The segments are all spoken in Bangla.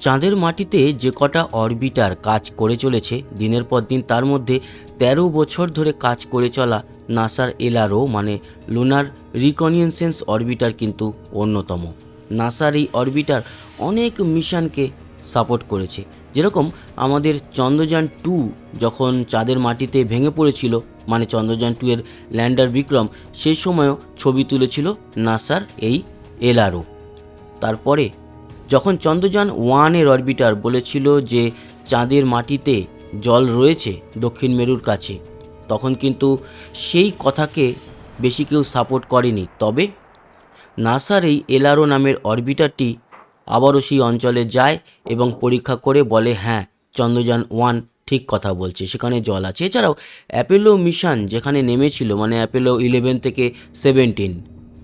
চাঁদের মাটিতে যে কটা অরবিটার কাজ করে চলেছে, দিনের পর দিন তার মধ্যে ১৩ বছর ধরে কাজ করে চলা নাসার এলআরও মানে লুনার রিকনিয়েন্সেন্স অরবিটার কিন্তু অন্যতম। নাসার এই অরবিটার অনেক মিশনকে সাপোর্ট করেছে। যেরকম আমাদের চন্দ্রযান টু যখন চাঁদের মাটিতে ভেঙে পড়েছিল মানে চন্দ্রযান টু এর ল্যান্ডার বিক্রম সেই সময়ও ছবি তুলেছিল নাসার এই এলআরও তারপরে যখন চন্দ্রযান ওয়ানের অরবিটার বলেছিল যে চাঁদের মাটিতে জল রয়েছে দক্ষিণ মেরুর কাছে, তখন কিন্তু সেই কথাকে বেশি কেউ সাপোর্ট করেনি। তবে নাসার এই এলারো নামের অরবিটারটি আবারও সেই অঞ্চলে যায় এবং পরীক্ষা করে বলে হ্যাঁ চন্দ্রযান ওয়ান ঠিক কথা বলছে, সেখানে জল আছে। এছাড়াও অ্যাপেলো মিশন যেখানে নেমেছিল মানে অ্যাপেলো ইলেভেন থেকে সেভেন্টিন,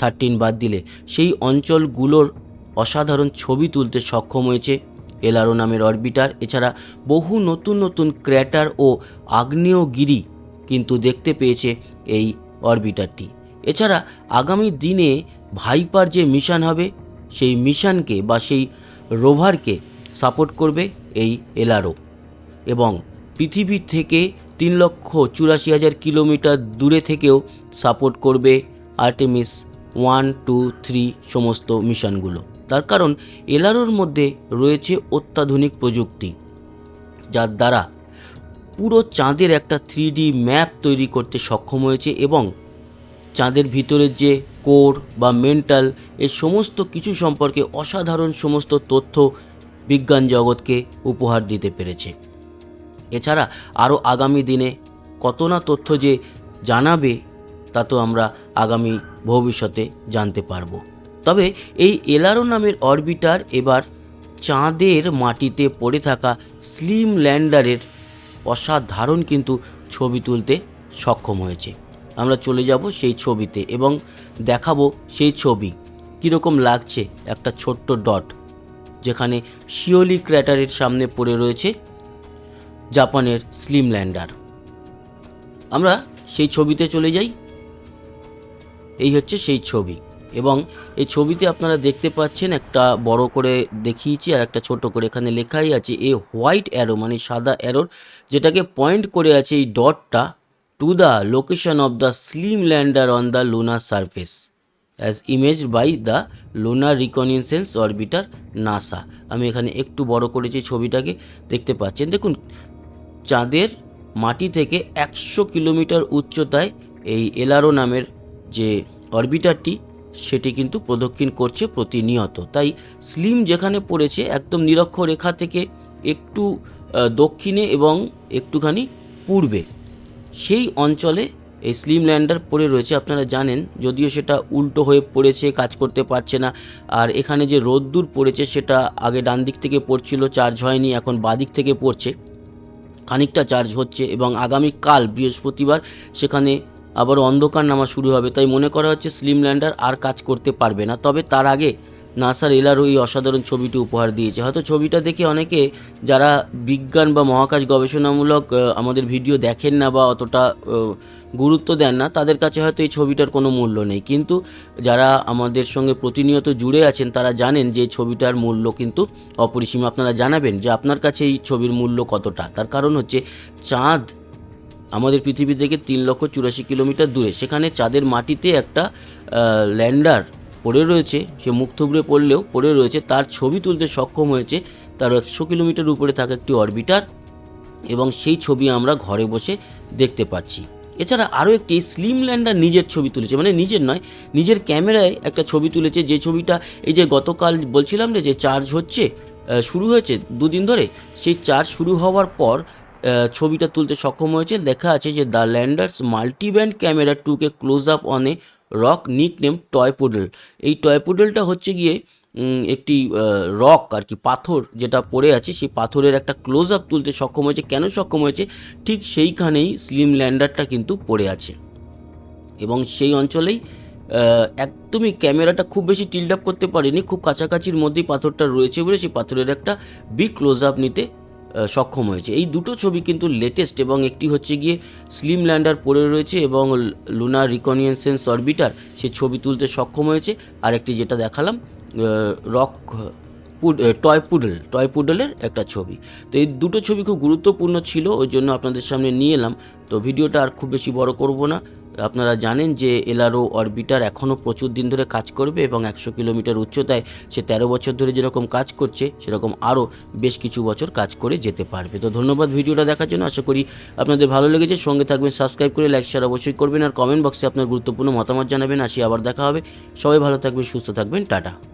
থার্টিন বাদ দিলে, সেই অঞ্চলগুলোর অসাধারণ ছবি তুলতে সক্ষম হয়েছে। এলারো নামের অরবিটার, এছাড়া বহু নতুন নতুন ক্র্যাটার ও আগ্নেয়গিরি কিন্তু দেখতে পেয়েছে এই অরবিটারটি। এছাড়া আগামী দিনে ভাইপার যে মিশন হবে, সেই মিশনকে বা সেই রোভারকে সাপোর্ট করবে এই এলারো। এবং পৃথিবী থেকে তিন লক্ষ চুরাশি হাজার কিলোমিটার দূরে থেকেও সাপোর্ট করবে আর্টেমিস ওয়ান, টু, থ্রি সমস্ত মিশনগুলো। তার কারণ এলআরওর মধ্যে রয়েছে অত্যাধুনিক প্রযুক্তি, যার দ্বারা পুরো চাঁদের একটা থ্রি ম্যাপ তৈরি করতে সক্ষম হয়েছে এবং চাঁদের ভিতরের যে কোর বা মেন্টাল, এ সমস্ত কিছু সম্পর্কে অসাধারণ সমস্ত তথ্য বিজ্ঞান জগৎকে উপহার দিতে পেরেছে। এছাড়া আরও আগামী দিনে কত না তথ্য যে জানাবে, তা তো আমরা আগামী ভবিষ্যতে জানতে পারব। তবে এই এলারো নামের অরবিটার এবার চাঁদের মাটিতে পড়ে থাকা স্লিম ল্যান্ডারের অসাধারণ কিন্তু ছবি তুলতে সক্ষম হয়েছে। আমরা চলে যাব সেই ছবিতে এবং দেখাবো সেই ছবি। কীরকম লাগছে একটা ছোট্ট ডট যেখানে শিওলি ক্র্যাটারের সামনে পড়ে রয়েছে জাপানের স্লিম ল্যান্ডার। আমরা সেই ছবিতে চলে যাই। এই হচ্ছে সেই ছবি। এবং এই ছবিতে আপনারা দেখতে পাচ্ছেন একটা বড় করে দেখিয়েছি আর একটা ছোট করে। এখানে লেখাই আছে, এ হোয়াইট অ্যারো মানে সাদা অ্যারোর যেটাকে পয়েন্ট করে আছে এই ডটটা to the location of the slim lander on the lunar surface, as image by the lunar reconnaissance orbiter NASA. আমি এখানে একটু বড় করেছি ছবিটাকে, দেখতে পাচ্ছেন। দেখুন, চাঁদের মাটি থেকে একশো কিলোমিটার উচ্চতায় এই এলারো নামের যে অরবিটারটি সেটি কিন্তু প্রদক্ষিণ করছে প্রতিনিয়ত। তাই স্লিম যেখানে পড়েছে একদম নিরক্ষ রেখা থেকে একটু দক্ষিণে এবং একটুখানি পূর্বে, সেই অঞ্চলে এই স্লিম ল্যান্ডার পড়ে রয়েছে। আপনারা জানেন, যদিও সেটা উল্টো হয়ে পড়েছে, কাজ করতে পারছে না, আর এখানে যে রোদ্দুর পড়েছে সেটা আগে ডান দিক থেকে পড়ছিল, চার্জ হয়নি, এখন বাদিক থেকে পড়ছে। খানিকটা চার্জ হচ্ছে এবং আগামীকাল বৃহস্পতিবার সেখানে আবার অন্ধকার নামা শুরু হবে। তাই মনে করা হচ্ছে স্লিম ল্যান্ডার আর কাজ করতে পারবে না। তবে তার আগে নাসার এলারও এই অসাধারণ ছবিটি উপহার দিয়েছে। হয়তো ছবিটা দেখে অনেকে যারা বিজ্ঞান বা মহাকাশ গবেষণামূলক আমাদের ভিডিও দেখেন না বা অতটা গুরুত্ব দেন না, তাদের কাছে হয়তো এই ছবিটার কোনো মূল্য নেই। কিন্তু যারা আমাদের সঙ্গে প্রতিনিয়ত জুড়ে আছেন, তারা জানেন যে ছবিটার মূল্য কিন্তু অপরিসীম। আপনারা জানাবেন যে আপনার কাছে এই ছবির মূল্য কতটা। তার কারণ হচ্ছে চাঁদ আমাদের পৃথিবী থেকে তিন লক্ষ চুরাশি কিলোমিটার দূরে। সেখানে চাঁদের মাটিতে একটা ল্যান্ডার পড়ে রয়েছে। সে মুখ থুবড়ে পড়লেও পড়ে রয়েছে। তার ছবি তুলতে সক্ষম হয়েছে। তার একশো কিলোমিটার উপরে থাকা একটি অরবিটার এবং সেই ছবি আমরা ঘরে বসে দেখতে পাচ্ছি। এছাড়া আরও একটি স্লিম ল্যান্ডার নিজের ছবি তুলেছে। মানে নিজের নয়, নিজের ক্যামেরায় একটা ছবি তুলেছে। যে ছবিটা, এই যে গতকাল বলছিলাম না যে চার্জ হচ্ছে শুরু হয়েছে দুদিন ধরে, সেই চার্জ শুরু হওয়ার পর ছবিটা তুলতে সক্ষম হয়েছে। লেখা আছে যে, the lander's multiband camera took a close up on rock nickname toy poodle. এই টয় পুডলটা হচ্ছে গিয়ে একটি রক আর কি, পাথর যেটা পড়ে আছে, সেই পাথরের একটা ক্লোজ আপ তুলতে সক্ষম হয়েছে। কেন সক্ষম হয়েছে? ঠিক সেইখানেই স্লিম ল্যান্ডারটা কিন্তু পড়ে আছে। এবং সেই অঞ্চলেই একদমই ক্যামেরাটা খুব বেশি টিল্ড আপ করতে পারেনি। খুব কাছাকাছির মধ্যেই পাথরটা রয়েছে বলে সেই পাথরের একটা বিগ ক্লোজ আপ নিতে সক্ষম হয়েছে। এই দুটো ছবি কিন্তু লেটেস্ট এবং একটি হচ্ছে গিয়ে স্লিম ল্যান্ডার পড়ে রয়েছে এবং লুনার রিকনিয়েন্সেন্স অরবিটার সে ছবি তুলতে সক্ষম হয়েছে। আর একটি যেটা দেখালাম রক টয় পুডল টয় পুডলের একটা ছবি। তো এই দুটো ছবি খুব গুরুত্বপূর্ণ ছিল, ওই জন্য আপনাদের সামনে নিয়ে এলাম। তো ভিডিওটা আর খুব বেশি বড় করব না। আপনারা জানেন যে এলআরও অরবিটার এখনও প্রচুর দিন ধরে কাজ করবে এবং একশো কিলোমিটার উচ্চতায় সে তেরো বছর ধরে যেরকম কাজ করছে, সেরকম আরও বেশ কিছু বছর কাজ করে যেতে পারবে। তো ধন্যবাদ ভিডিওটা দেখার জন্য। আশা করি আপনাদের ভালো লেগেছে। সঙ্গে থাকবেন, সাবস্ক্রাইব করে, লাইক শেয়ার অবশ্যই করবেন, আর কমেন্ট বক্সে আপনার গুরুত্বপূর্ণ মতামত জানাবেন। আসি আবার দেখা হবে। সবাই ভালো থাকবেন, সুস্থ থাকবেন। টাটা।